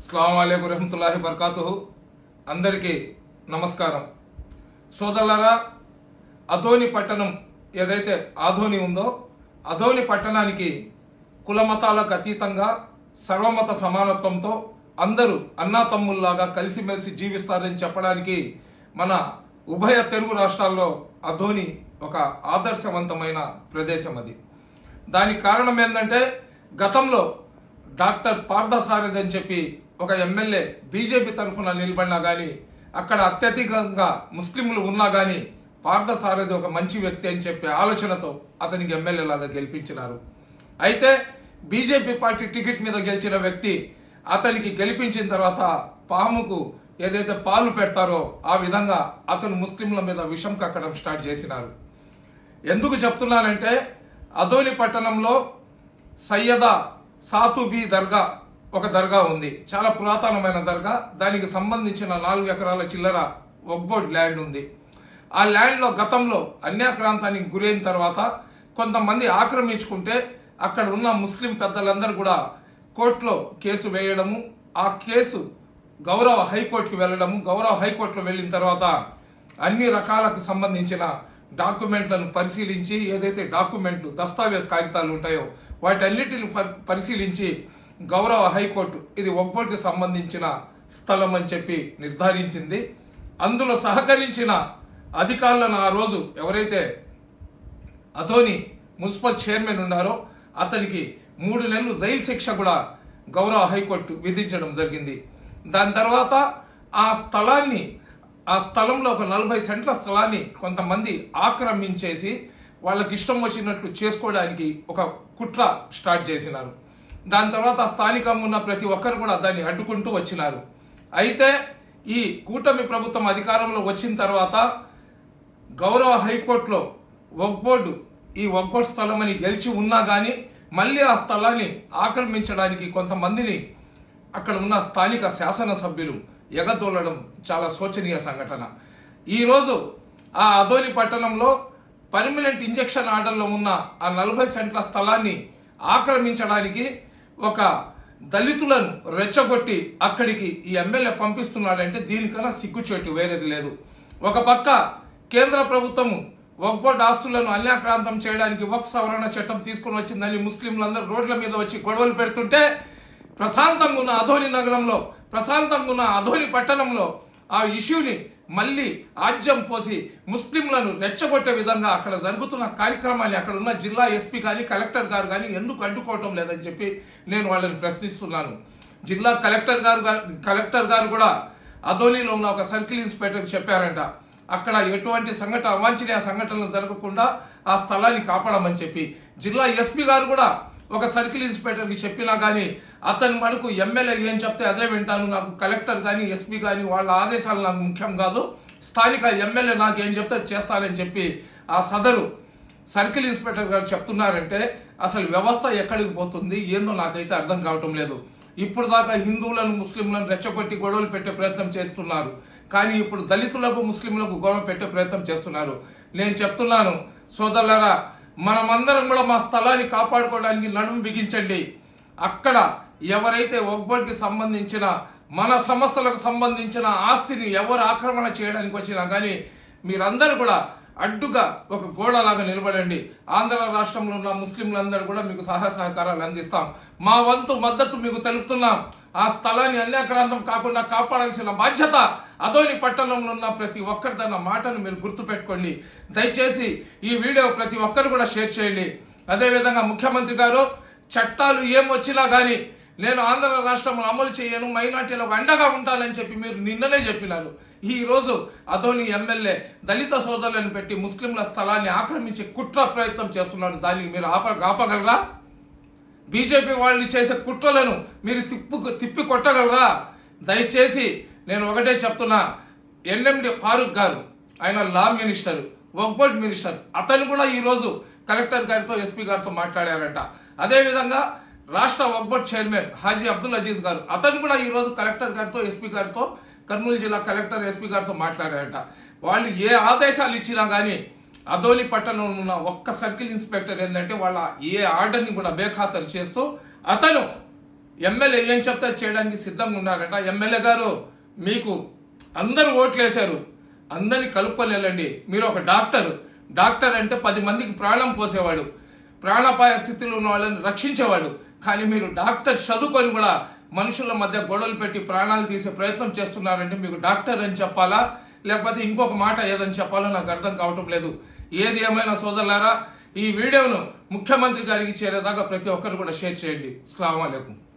అస్సలం అయికు రహమతుల్లాహి బర్కాతు అందరికీ నమస్కారం. సోదరులారా అధోని పట్టణం ఏదైతే ఆధోని ఉందో అధోని పట్టణానికి కులమతాలకు అతీతంగా సర్వమత సమానత్వంతో అందరూ అన్నా తమ్ముల్లాగా కలిసిమెలిసి జీవిస్తారని చెప్పడానికి మన ఉభయ తెలుగు రాష్ట్రాల్లో అధోని ఒక ఆదర్శవంతమైన ప్రదేశం అది. దానికి కారణం ఏంటంటే గతంలో డాక్టర్ పార్థసారథి అని చెప్పి ఒక ఎమ్మెల్యే బీజేపీ తరఫున నిలబడినా కానీ అక్కడ అత్యధికంగా ముస్లింలు ఉన్నా కానీ పార్థసారథి ఒక మంచి వ్యక్తి అని చెప్పే ఆలోచనతో అతనికి ఎమ్మెల్యే లాగా గెలిపించినారు. అయితే బీజేపీ పార్టీ టికెట్ మీద గెలిచిన వ్యక్తి అతనికి గెలిపించిన తర్వాత పాముకు ఏదైతే పాలు పెడతారో ఆ విధంగా అతను ముస్లింల మీద విషం కక్కడం స్టార్ట్ చేసినారు. ఎందుకు చెప్తున్నానంటే అదోని పట్టణంలో సయ్యద సాతుబీ దర్గా ఒక దర్గా ఉంది. చాలా పురాతనమైన దర్గా. దానికి సంబంధించిన నాలుగు ఎకరాల చిల్లర ఒక్బోర్డ్ ల్యాండ్ ఉంది. ఆ ల్యాండ్లో గతంలో అన్యాక్రాంతానికి గురైన తర్వాత కొంతమంది ఆక్రమించుకుంటే అక్కడ ఉన్న ముస్లిం పెద్దలందరూ కూడా కోర్టులో కేసు వేయడము ఆ కేసు గౌరవ హైకోర్టుకి వెళ్ళడము గౌరవ హైకోర్టులో వెళ్ళిన తర్వాత అన్ని రకాలకు సంబంధించిన డాక్యుమెంట్లను పరిశీలించి ఏదైతే డాక్యుమెంట్లు దస్తావేజ్ కాగితాలు ఉంటాయో వాటన్నిటిని ప- పరిశీలించి గౌరవ హైకోర్టు ఇది ఒక్కోటికి సంబంధించిన స్థలం అని చెప్పి నిర్ధారించింది. అందులో సహకరించిన అధికారులను ఆ రోజు ఎవరైతే అతోని మున్సిపల్ చైర్మన్ ఉన్నారో అతనికి మూడు నెలలు జైలు శిక్ష కూడా గౌరవ హైకోర్టు విధించడం జరిగింది. దాని తర్వాత ఆ స్థలాన్ని ఆ స్థలంలో ఒక నలభై సెంట్ల స్థలాన్ని కొంతమంది ఆక్రమించేసి వాళ్ళకి ఇష్టం వచ్చినట్లు చేసుకోవడానికి ఒక కుట్ర స్టార్ట్ చేసినారు. దాని తర్వాత ఆ స్థానికంగా ఉన్న ప్రతి ఒక్కరు కూడా దాన్ని అడ్డుకుంటూ వచ్చినారు. అయితే ఈ కూటమి ప్రభుత్వం అధికారంలో వచ్చిన తర్వాత గౌరవ హైకోర్టులో వక్ బోర్డు ఈ వక్ బోర్డు స్థలం అని గెలిచి ఉన్నా కానీ మళ్ళీ ఆ స్థలాన్ని ఆక్రమించడానికి కొంతమందిని అక్కడ ఉన్న స్థానిక శాసనసభ్యులు ఎగదోలడం చాలా శోచనీయ సంఘటన. ఈరోజు ఆ అదోని పట్టణంలో పర్మనెంట్ ఇంజెక్షన్ ఆర్డర్లో ఉన్న ఆ నలభై సెంట్ల స్థలాన్ని ఆక్రమించడానికి ఒక దళితులను రెచ్చగొట్టి అక్కడికి ఈ ఎమ్మెల్యే పంపిస్తున్నాడంటే దీనికన్నా సిగ్గుచేటు వేరేది లేదు. ఒక పక్క కేంద్ర ప్రభుత్వము వక్బోర్డ్ ఆస్తులను అన్యాక్రాంతం చేయడానికి వక్ సవరణ చట్టం తీసుకుని వచ్చిందని ముస్లింలందరూ రోడ్ల మీద వచ్చి గొడవలు పెడుతుంటే ప్రశాంతంగా ఉన్న అధోని నగరంలో ప్రశాంతంగా ఉన్న అధోని పట్టణంలో ఆ ఇష్యూని మళ్ళీ ఆజ్యం పోసి ముస్లింలను రెచ్చగొట్టే విధంగా అక్కడ జరుగుతున్న కార్యక్రమాన్ని అక్కడ ఉన్న జిల్లా ఎస్పీ కానీ కలెక్టర్ గారు కానీ ఎందుకు అడ్డుకోవటం లేదని చెప్పి నేను వాళ్ళని ప్రశ్నిస్తున్నాను. జిల్లా కలెక్టర్ గారు కలెక్టర్ గారు కూడా అధోనిలో ఉన్న ఒక సర్కిల్ ఇన్స్పెక్టర్ చెప్పారంట. అక్కడ ఎటువంటి సంఘటన అవాంఛనీయ సంఘటనలు జరగకుండా ఆ స్థలాన్ని కాపాడమని చెప్పి. జిల్లా ఎస్పీ గారు కూడా ఒక సర్కిల్ ఇన్స్పెక్టర్కి చెప్పినా కానీ అతని మనకు ఎమ్మెల్యే ఏం చెప్తే అదే వింటాను. నాకు కలెక్టర్ కానీ ఎస్పీ కానీ వాళ్ళ ఆదేశాలు నాకు ముఖ్యం కాదు. స్థానిక ఎమ్మెల్యే నాకు ఏం చెప్తే చేస్తానని చెప్పి ఆ సదరు సర్కిల్ ఇన్స్పెక్టర్ గారు చెప్తున్నారంటే అసలు వ్యవస్థ ఎక్కడికి పోతుంది? ఏందో నాకైతే అర్థం కావటం లేదు. ఇప్పుడు దాకా హిందువులను ముస్లింలను రెచ్చగొట్టి గొడవలు పెట్టే ప్రయత్నం చేస్తున్నారు. కానీ ఇప్పుడు దళితులకు ముస్లింలకు గొడవ పెట్టే ప్రయత్నం చేస్తున్నారు. నేను చెప్తున్నాను సోదరులరా మనమందరం కూడా మా స్థలాన్ని కాపాడుకోవడానికి నడుము బిగించండి. అక్కడ ఎవరైతే ఒక్బడికి సంబంధించిన మన సంస్థలకు సంబంధించిన ఆస్తిని ఎవరు ఆక్రమణ చేయడానికి వచ్చినా కానీ మీరందరూ కూడా అడ్డుగా ఒక గోడలాగా నిలబడండి. ఆంధ్ర రాష్ట్రంలో ఉన్న ముస్లింలందరూ కూడా మీకు సహాయ సహకారాలు అందిస్తాం. మా వంతు మద్దతు మీకు తెలుపుతున్నాం. ఆ స్థలాన్ని అన్యాక్రాంతం కాకుండా కాపాడాల్సిన బాధ్యత అదోని పట్టణంలో ఉన్న ప్రతి ఒక్కరిదన్న మాటను మీరు గుర్తుపెట్టుకోండి. దయచేసి ఈ వీడియో ప్రతి ఒక్కరు కూడా షేర్ చేయండి. అదేవిధంగా ముఖ్యమంత్రి గారు చట్టాలు ఏం వచ్చినా కానీ నేను ఆంధ్ర రాష్ట్రంలో అమలు చేయను మైనార్టీలకు అండగా ఉంటానని చెప్పి మీరు నిన్ననే చెప్పినారు. ఈరోజు అధోని ఎమ్మెల్యే దళిత సోదరులను పెట్టి ముస్లింల స్థలాన్ని ఆక్రమించే కుట్ర ప్రయత్నం చేస్తున్నాడు. దానికి మీరు ఆప ఆపగలరా బీజేపీ వాళ్ళు చేసే కుట్రలను మీరు తిప్పు తిప్పి కొట్టగలరా? దయచేసి నేను ఒకటే చెప్తున్నా. ఎన్ఎండి ఫారూక్ గారు ఆయన లా మినిస్టర్ వర్క్బోర్డ్ మినిస్టర్ అతను కూడా ఈరోజు కలెక్టర్ గారితో ఎస్పీ గారితో మాట్లాడారట. అదేవిధంగా రాష్ట్ర వక్బోర్డ్ చైర్మన్ హాజీ అబ్దుల్ అజీజ్ గారు. అతను కూడా ఈరోజు కలెక్టర్ గారితో ఎస్పీ గారితో కర్నూలు జిల్లా కలెక్టర్ ఎస్పీ గారితో మాట్లాడారట. వాళ్ళు ఏ ఆదేశాలు ఇచ్చినా కానీ అదోలి పట్టణంలో ఉన్న ఒక్క సర్కిల్ ఇన్స్పెక్టర్ ఏంటంటే వాళ్ళ ఏ ఆర్డర్ని కూడా బేఖాతరు చేస్తూ అతను ఎమ్మెల్యే ఏం చెప్తే చేయడానికి సిద్ధంగా ఉన్నారట. ఎమ్మెల్యే గారు మీకు అందరూ ఓట్లు వేశారు అందరిని కలుపుకొని మీరు ఒక డాక్టర్. డాక్టర్ అంటే పది మందికి ప్రాణం పోసేవాడు. ప్రాణాపాయ స్థితిలో ఉన్న వాళ్ళని రక్షించేవాడు. కానీ మీరు డాక్టర్ చదువుకొని కూడా మనుషుల మధ్య గొడవలు పెట్టి ప్రాణాలు తీసే ప్రయత్నం చేస్తున్నారంటే మీకు డాక్టర్ అని చెప్పాలా? లేకపోతే ఇంకొక మాట ఏదని చెప్పాలో నాకు అర్థం కావటం లేదు. ఏది ఏమైనా సోదరులారా ఈ వీడియోను ముఖ్యమంత్రి గారికి చేరేదాకా ప్రతి ఒక్కరు కూడా షేర్ చేయండి. అస్సలం